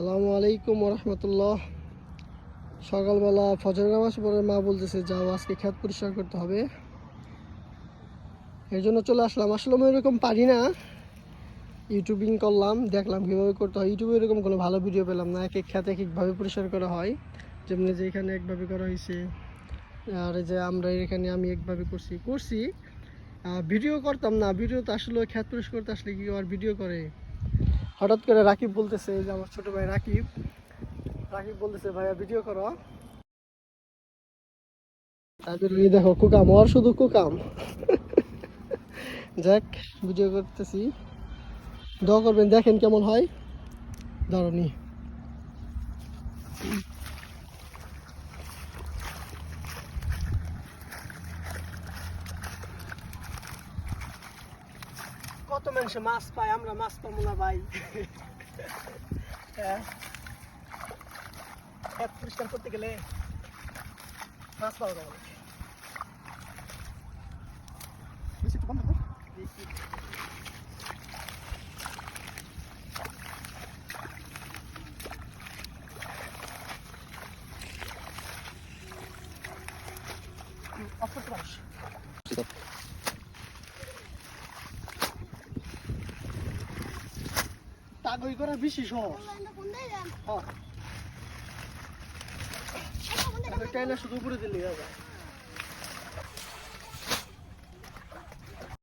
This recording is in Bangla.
আসসালামু আলাইকুম রহমতুল্লাহ সকালবেলা ফজর নামাজ পরে মা বলতেছে, যাও, আজকে খেত পরিষ্কার করতে হবে। এই জন্য চলে আসলাম। আসলে আমি এরকম পারি না। ইউটিউবিং করলাম, দেখলাম কীভাবে করতে হয়। ইউটিউবে এরকম কোনো ভালো ভিডিও পেলাম না। এক এক খেত এক একভাবে পরিষ্কার করা হয়। যেমনি যে এখানে একভাবে করা হয়েছে, আর যে আমরা এখানে আমি একভাবে করছি করছি। ভিডিও করতাম না। ভিডিও তো আসলে খেত পরিষ্কার করতে আসলে কি আর ভিডিও করে? হঠাৎ করে রাকিব বলতেছে যে আমার ছোট ভাই রাকিব। রাকিব বলতেছে, ভাইয়া ভিডিও করো। তারপরে এই দেখো কুকাম, ওর শুধু কুকাম। যাক ভিডিও করতেছি। দোয়া করবেন, দেখেন কেমন হয়। ধরনি কত মানুষে মাছ পায় আমরা মাছ পাবো না ভাই হ্যাঁ ক্ষেত পরিষ্কার করতে গেলে মাছ পাওয়া যাবে না। বেশি একটু বন্ধ কর। বেশি। হুম, off করতে পারিস। তাগই করা বেশি সহজ। হ্যাঁ। শুধু উপরে দিলে হবে।